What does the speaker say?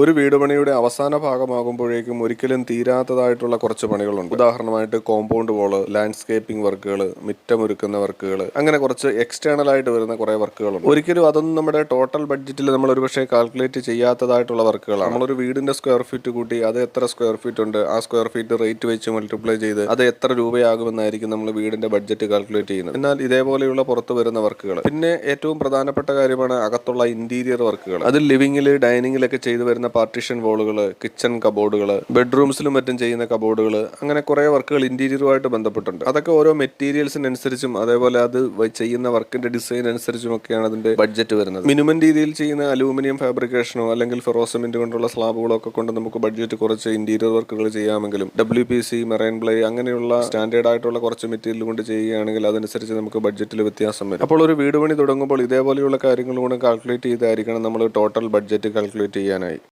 ഒരു വീട് പണിയുടെ അവസാന ഭാഗമാകുമ്പോഴേക്കും ഒരിക്കലും തീരാത്തതായിട്ടുള്ള കുറച്ച് പണികളുണ്ട്. ഉദാഹരണമായിട്ട് കോമ്പൗണ്ട് വോൾ ലാൻഡ്സ്കേപ്പിംഗ് വർക്കുകൾ മിറ്റമൊരുക്കുന്ന വർക്കുകൾ അങ്ങനെ കുറച്ച് എക്സ്റ്റേണൽ ആയിട്ട് വരുന്ന കുറേ വർക്കുകളുണ്ട് ഒരിക്കലും അതൊന്നും നമ്മുടെ ടോട്ടൽ ബഡ്ജറ്റിൽ നമ്മൾ ഒരുപക്ഷെ കാൽക്കുലേറ്റ് ചെയ്യാത്തതായിട്ടുള്ള വർക്കുകളാണ് നമ്മളൊരു വീടിന്റെ സ്ക്വയർ ഫീറ്റ് കൂട്ടി അത് എത്ര സ്ക്വയർ ഫീറ്റ് ഉണ്ട് ആ സ്ക്വയർ ഫീറ്റ് റേറ്റ് വെച്ച് മൾട്ടിപ്ലൈ ചെയ്ത് അത് എത്ര രൂപയാകുമെന്നായിരിക്കും നമ്മൾ വീടിന്റെ ബഡ്ജറ്റ് കാൽക്കുലേറ്റ് ചെയ്യുന്നത്. എന്നാൽ ഇതേപോലെയുള്ള പുറത്ത് വരുന്ന വർക്കുകൾ പിന്നെ ഏറ്റവും പ്രധാനപ്പെട്ട കാര്യമാണ് അകത്തുള്ള ഇന്റീരിയർ വർക്കുകൾ അത് ലിവിംഗിൽ ഡൈനിങ്ങിലൊക്കെ ചെയ്തു വരുന്ന പാർട്ടീഷൻ വോളുകൾ കിച്ചൺ കബോർഡുകൾ ബെഡ്റൂംസിലും മറ്റും ചെയ്യുന്ന കബോർഡുകൾ അങ്ങനെ കുറേ വർക്കുകൾ ഇന്റീരിയറുമായിട്ട് ബന്ധപ്പെട്ടുണ്ട് അതൊക്കെ ഓരോ മെറ്റീരിയൽസിനനുസരിച്ചും അതേപോലെ അത് ചെയ്യുന്ന വർക്കിന്റെ ഡിസൈൻ അനുസരിച്ചും ഒക്കെയാണ് അതിന്റെ ബഡ്ജറ്റ് വരുന്നത്. മിനിമം രീതിയിൽ ചെയ്യുന്ന അലൂമിനിയം ഫാബ്രിക്കേഷനോ അല്ലെങ്കിൽ ഫെറോസമെന്റ് കൊണ്ടുള്ള സ്ലാബുകളോ ഒക്കെ കൊണ്ട് നമുക്ക് ബഡ്ജറ്റ് കുറച്ച് ഇന്റീരിയർ വർക്കുകൾ ചെയ്യാമെങ്കിലും W P C marine ply അങ്ങനെയുള്ള സ്റ്റാൻഡേർഡ് ആയിട്ടുള്ള കുറച്ച് മെറ്റീരിയൽ കൊണ്ട് ചെയ്യുകയാണെങ്കിൽ അതനുസരിച്ച് നമുക്ക് ബഡ്ജറ്റിൽ വ്യത്യാസം വരും. അപ്പോൾ ഒരു വീട് പണി തുടങ്ങുമ്പോൾ ഇതേപോലെയുള്ള കാര്യങ്ങൾ കൂടെ കാൽക്കുലേറ്റ് ചെയ്തായിരിക്കണം നമ്മൾ ടോട്ടൽ ബഡ്ജറ്റ് കാൽക്കുലേറ്റ് ചെയ്യാനായി.